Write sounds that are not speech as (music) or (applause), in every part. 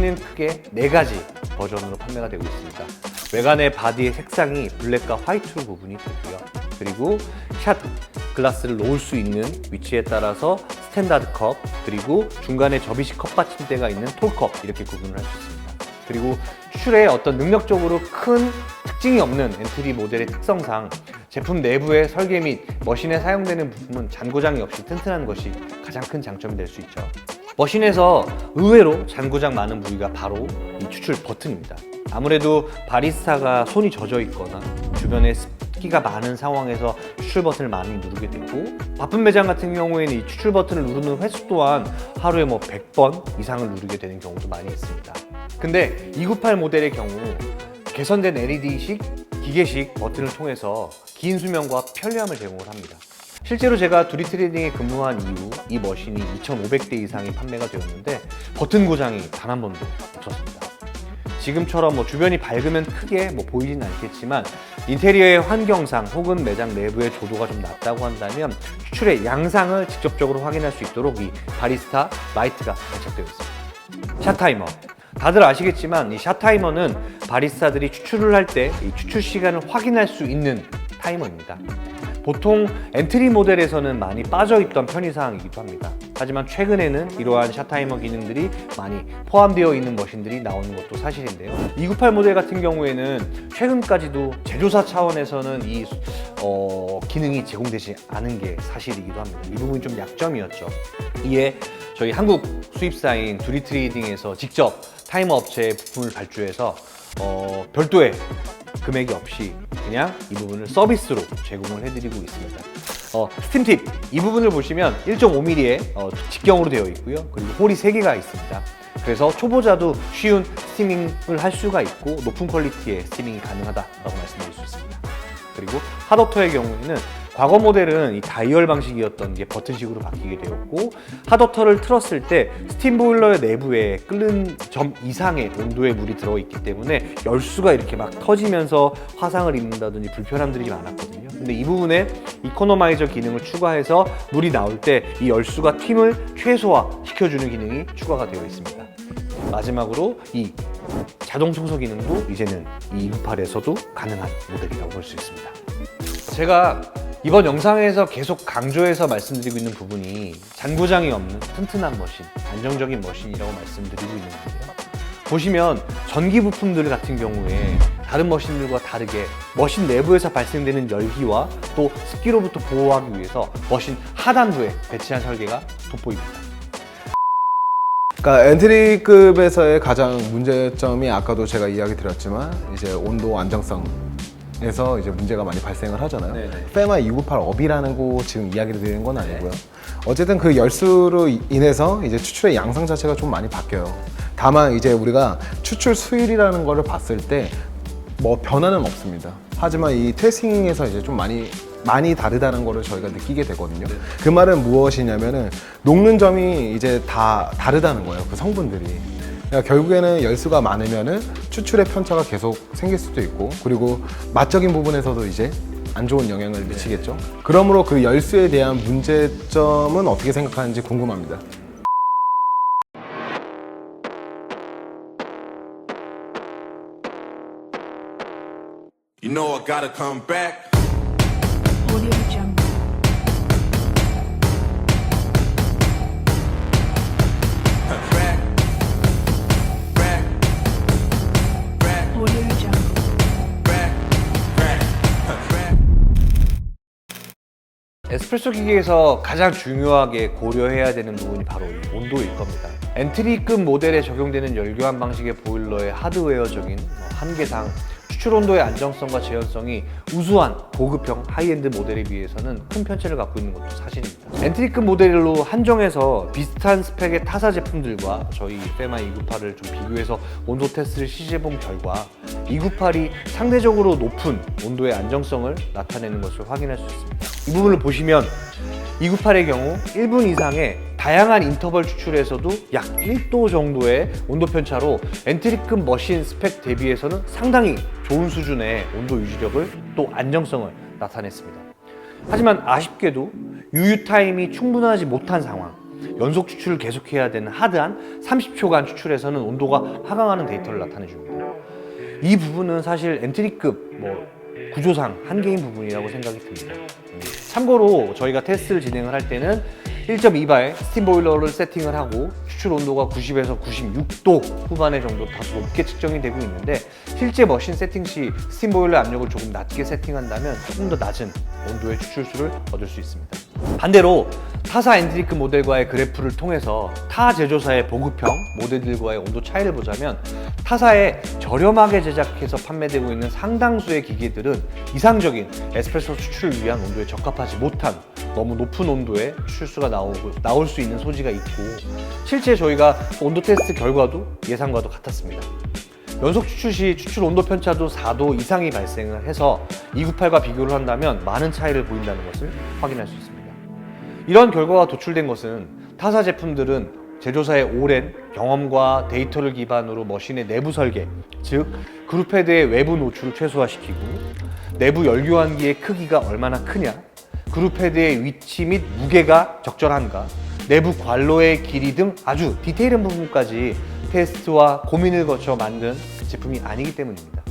머신은 크게 네 가지 버전으로 판매가 되고 있습니다. 외관의 바디의 색상이 블랙과 화이트로 구분이 되고요. 그리고 샷 글라스를 놓을 수 있는 위치에 따라서 스탠다드 컵 그리고 중간에 접이식 컵 받침대가 있는 톨컵 이렇게 구분을 할 수 있습니다. 그리고 추출에 어떤 능력적으로 큰 특징이 없는 엔트리 모델의 특성상 제품 내부의 설계 및 머신에 사용되는 부품은 잔고장이 없이 튼튼한 것이 가장 큰 장점이 될 수 있죠. 머신에서 의외로 잔고장 많은 부위가 바로 이 추출 버튼입니다. 아무래도 바리스타가 손이 젖어 있거나 주변에 습기가 많은 상황에서 추출 버튼을 많이 누르게 되고 바쁜 매장 같은 경우에는 이 추출 버튼을 누르는 횟수 또한 하루에 뭐 100번 이상을 누르게 되는 경우도 많이 있습니다. 근데 298 모델의 경우 개선된 LED식 기계식 버튼을 통해서 긴 수명과 편리함을 제공을 합니다. 실제로 제가 두리 트레이딩에 근무한 이후 이 머신이 2,500대 이상이 판매가 되었는데 버튼 고장이 단 한 번도 없었습니다. 지금처럼 뭐 주변이 밝으면 크게 뭐 보이진 않겠지만 인테리어의 환경상 혹은 매장 내부의 조도가 좀 낮다고 한다면 추출의 양상을 직접적으로 확인할 수 있도록 이 바리스타 라이트가 장착되어 있습니다. 샷 타이머. 다들 아시겠지만 이 샷 타이머는 바리스타들이 추출을 할 때 이 추출 시간을 확인할 수 있는 타이머입니다. 보통 엔트리 모델에서는 많이 빠져 있던 편의사항이기도 합니다. 하지만 최근에는 이러한 샷타이머 기능들이 많이 포함되어 있는 머신들이 나오는 것도 사실인데요. 298 모델 같은 경우에는 최근까지도 제조사 차원에서는 이 어, 기능이 제공되지 않은 게 사실이기도 합니다. 이 부분이 좀 약점이었죠. 이에 저희 한국 수입사인 두리 트레이딩에서 직접 타이머 업체에 부품을 발주해서 어, 별도의 금액이 없이 그냥 이 부분을 서비스로 제공을 해드리고 있습니다. 어, 스팀 팁! 이 부분을 보시면 1.5mm의 어, 직경으로 되어 있고요. 그리고 홀이 3개가 있습니다. 그래서 초보자도 쉬운 스티밍을 할 수가 있고 높은 퀄리티의 스티밍이 가능하다라고 말씀드릴 수 있습니다. 그리고 핫워터의 경우에는 과거 모델은 이 다이얼 방식이었던 게 버튼식으로 바뀌게 되었고 핫워터를 틀었을 때 스팀 보일러의 내부에 끓는 점 이상의 온도의 물이 들어있기 때문에 열수가 이렇게 막 터지면서 화상을 입는다든지 불편함들이 많았거든요. 근데 이 부분에 이코노마이저 기능을 추가해서 물이 나올 때 이 열수가 튀임을 최소화 시켜주는 기능이 추가가 되어 있습니다. 마지막으로 이 자동 청소 기능도 이제는 이 298에서도 가능한 모델이라고 볼 수 있습니다. 제가 이번 영상에서 계속 강조해서 말씀드리고 있는 부분이 잔고장이 없는 튼튼한 머신, 안정적인 머신이라고 말씀드리고 있는데요. 보시면 전기 부품들 같은 경우에 다른 머신들과 다르게 머신 내부에서 발생되는 열기와 또 습기로부터 보호하기 위해서 머신 하단부에 배치한 설계가 돋보입니다. 그러니까 엔트리급에서의 가장 문제점이 아까도 제가 이야기 드렸지만 이제 온도 안정성 에서 이제 문제가 많이 발생을 하잖아요. 네네. 페마 298 업이라는 거 지금 이야기를 드리는 건 아니고요. 어쨌든 그 열수로 이- 인해서 이제 추출의 양상 자체가 좀 많이 바뀌어요. 다만 이제 우리가 추출 수율이라는 거를 봤을 때 뭐 변화는 없습니다. 하지만 이 테스팅에서 이제 좀 많이 많이 다르다는 거를 저희가 느끼게 되거든요. 그 말은 무엇이냐면은 녹는 점이 이제 다 다르다는 거예요. 그 성분들이. 그러니까 결국에는 열수가 많으면은 추출의 편차가 계속 생길 수도 있고 그리고 맛적인 부분에서도 이제 안 좋은 영향을 미치겠죠. 그러므로 그 열수에 대한 문제점은 어떻게 생각하는지 궁금합니다. You know I gotta come back. 에스프레소 기계에서 가장 중요하게 고려해야 되는 부분이 바로 이 온도일 겁니다. 엔트리급 모델에 적용되는 열교환 방식의 보일러의 하드웨어적인 뭐 한계상 추출 온도의 안정성과 재현성이 우수한 고급형 하이엔드 모델에 비해서는 큰 편차를 갖고 있는 것도 사실입니다. 엔트리급 모델로 한정해서 비슷한 스펙의 타사 제품들과 저희 페마 298을 좀 비교해서 온도 테스트를 시제본 결과 298이 상대적으로 높은 온도의 안정성을 나타내는 것을 확인할 수 있습니다. 이 부분을 보시면 298의 경우 1분 이상의 다양한 인터벌 추출에서도 약 1도 정도의 온도 편차로 엔트리급 머신 스펙 대비해서는 상당히 좋은 수준의 온도 유지력을 또 안정성을 나타냈습니다. 하지만 아쉽게도 유유 타임이 충분하지 못한 상황, 연속 추출을 계속해야 되는 하드한 30초간 추출에서는 온도가 하강하는 데이터를 나타내 줍니다. 이 부분은 사실 엔트리급 뭐 구조상 한계인 부분이라고 생각이 듭니다. 음, 참고로 저희가 테스트를 진행을 할 때는 1.2발 스팀 보일러를 세팅을 하고 추출 온도가 90에서 96도 후반의 정도 다소 높게 측정이 되고 있는데 실제 머신 세팅 시 스팀 보일러 압력을 조금 낮게 세팅한다면 조금 더 낮은 온도의 추출수를 얻을 수 있습니다. 반대로 타사 엔트리크 모델과의 그래프를 통해서 타 제조사의 보급형 모델들과의 온도 차이를 보자면 타사에 저렴하게 제작해서 판매되고 있는 상당수의 기계들은 이상적인 에스프레소 추출을 위한 온도에 적합하지 못한 너무 높은 온도의 추출수가 나오고, 나올 수 있는 소지가 있고 실제 저희가 온도 테스트 결과도 예상과도 같았습니다. 연속 추출 시 추출 온도 편차도 4도 이상이 발생을 해서 298과 비교를 한다면 많은 차이를 보인다는 것을 확인할 수 있습니다. 이런 결과가 도출된 것은 타사 제품들은 제조사의 오랜 경험과 데이터를 기반으로 머신의 내부 설계, 즉 그룹 헤드의 외부 노출을 최소화시키고 내부 열교환기의 크기가 얼마나 크냐, 그룹 헤드의 위치 및 무게가 적절한가, 내부 관로의 길이 등 아주 디테일한 부분까지 테스트와 고민을 거쳐 만든 제품이 아니기 때문입니다.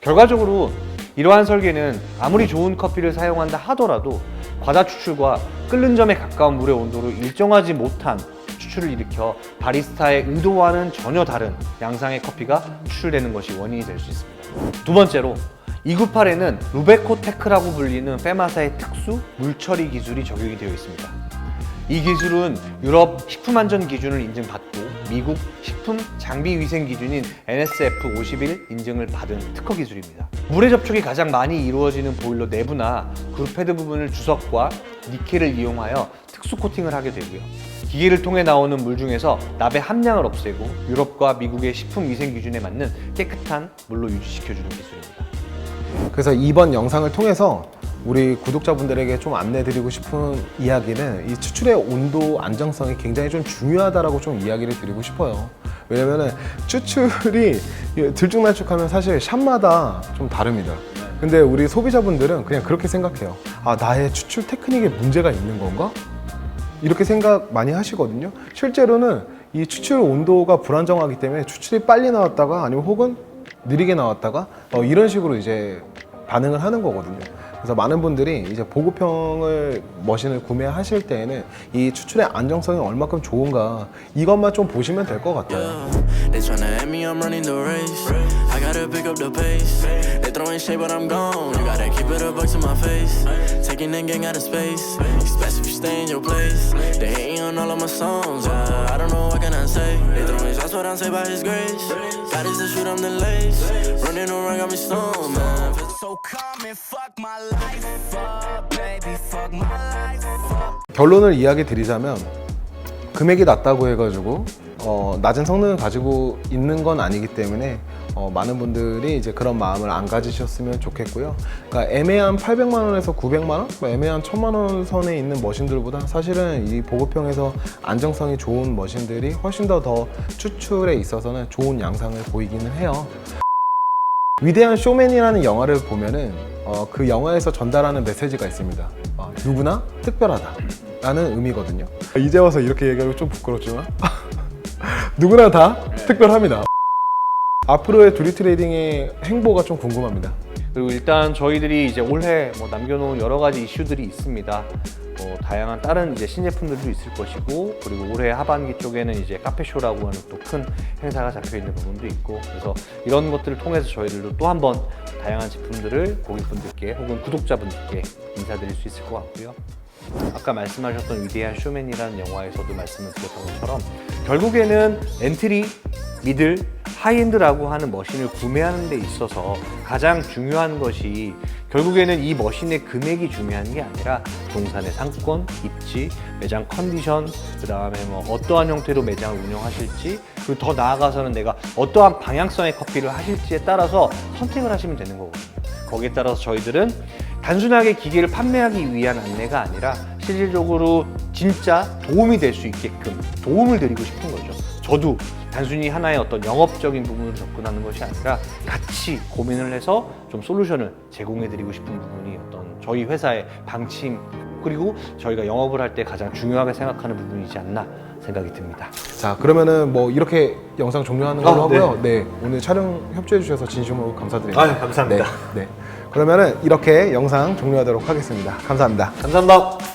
결과적으로 이러한 설계는 아무리 좋은 커피를 사용한다 하더라도 과다 추출과 끓는 점에 가까운 물의 온도를 일정하지 못한 추출을 일으켜 바리스타의 의도와는 전혀 다른 양상의 커피가 추출되는 것이 원인이 될 수 있습니다. 두 번째로 298에는 루베코 테크라고 불리는 페마사의 특수 물 처리 기술이 적용이 되어 있습니다. 이 기술은 유럽 식품안전 기준을 인증받고 미국 식품 장비 위생 기준인 NSF 51 인증을 받은 특허 기술입니다. 물의 접촉이 가장 많이 이루어지는 보일러 내부나 그룹 헤드 부분을 주석과 니켈을 이용하여 특수 코팅을 하게 되고요. 기계를 통해 나오는 물 중에서 납의 함량을 없애고 유럽과 미국의 식품 위생 기준에 맞는 깨끗한 물로 유지시켜주는 기술입니다. 그래서 이번 영상을 통해서 우리 구독자분들에게 좀 안내드리고 싶은 이야기는 이 추출의 온도 안정성이 굉장히 좀 중요하다라고 좀 이야기를 드리고 싶어요. 왜냐면은 추출이 들쭉날쭉하면 사실 샵마다 좀 다릅니다. 근데 우리 소비자분들은 그냥 그렇게 생각해요. 아, 나의 추출 테크닉에 문제가 있는 건가? 이렇게 생각 많이 하시거든요. 실제로는 이 추출 온도가 불안정하기 때문에 추출이 빨리 나왔다가 아니면 혹은 느리게 나왔다가 어, 이런 식으로 이제 반응을 하는 거거든요. 그래서 많은 분들이 이제 보급형을 머신을 구매하실 때에는 이 추출의 안정성이 얼마큼 좋은가 이것만 좀 보시면 될 것 같아요. They tryna at me, I'm running the race. I gotta pick up the pace. They throwing shade, but I'm gone. You gotta keep it a buck to my face. Taking that gang out of space. Expect if you stay in your place. They hating on all of my songs. Yeah, I don't know what can I say. They throwing shots, what I'm say by His grace. God is the shoot, I'm the lace. Running around, got me stoned, 결론을 이야기 드리자면 금액이 낮다고 해가지고 어, 낮은 성능을 가지고 있는 건 아니기 때문에 어, 많은 분들이 이제 그런 마음을 안 가지셨으면 좋겠고요. 그러니까 애매한 800만 원에서 900만 원, 뭐 애매한 1000만 원 선에 있는 머신들보다 사실은 이 보급형에서 안정성이 좋은 머신들이 훨씬 더 더 추출에 있어서는 좋은 양상을 보이기는 해요. 위대한 쇼맨이라는 영화를 보면은 어, 그 영화에서 전달하는 메시지가 있습니다. 어, 누구나 특별하다 라는 의미거든요. 이제 와서 이렇게 얘기하면 좀 부끄럽지만 (laughs) 누구나 다 특별합니다. 앞으로의 두리 트레이딩의 행보가 좀 궁금합니다. 그리고 일단 저희들이 이제 올해 뭐 남겨놓은 여러 가지 이슈들이 있습니다. 뭐 다양한 다른 이제 신제품들도 있을 것이고 그리고 올해 하반기 쪽에는 이제 카페쇼라고 하는 또 큰 행사가 잡혀 있는 부분도 있고 그래서 이런 것들을 통해서 저희들도 또 한번 다양한 제품들을 고객분들께 혹은 구독자분들께 인사드릴 수 있을 것 같고요. 아까 말씀하셨던 위대한 쇼맨이라는 영화에서도 말씀을 드렸던 것처럼 결국에는 엔트리, 미들, 하이엔드라고 하는 머신을 구매하는 데 있어서 가장 중요한 것이 결국에는 이 머신의 금액이 중요한 게 아니라 동산의 상권, 입지, 매장 컨디션, 그 다음에 뭐 어떠한 형태로 매장을 운영하실지 그리고 더 나아가서는 내가 어떠한 방향성의 커피를 하실지에 따라서 선택을 하시면 되는 거거든요. 거기에 따라서 저희들은 단순하게 기계를 판매하기 위한 안내가 아니라 실질적으로 진짜 도움이 될 수 있게끔 도움을 드리고 싶은 거죠. 저도 단순히 하나의 어떤 영업적인 부분으로 접근하는 것이 아니라 같이 고민을 해서 좀 솔루션을 제공해 드리고 싶은 부분이 어떤 저희 회사의 방침 그리고 저희가 영업을 할 때 가장 중요하게 생각하는 부분이지 않나 생각이 듭니다. 자 그러면은 뭐 이렇게 영상 종료하는 걸로 아, 하고요. 네. 오늘 촬영 협조해 주셔서 진심으로 감사드립니다. 아유, 감사합니다. 네, 네. 그러면은 이렇게 영상 종료하도록 하겠습니다. 감사합니다. 감사합니다.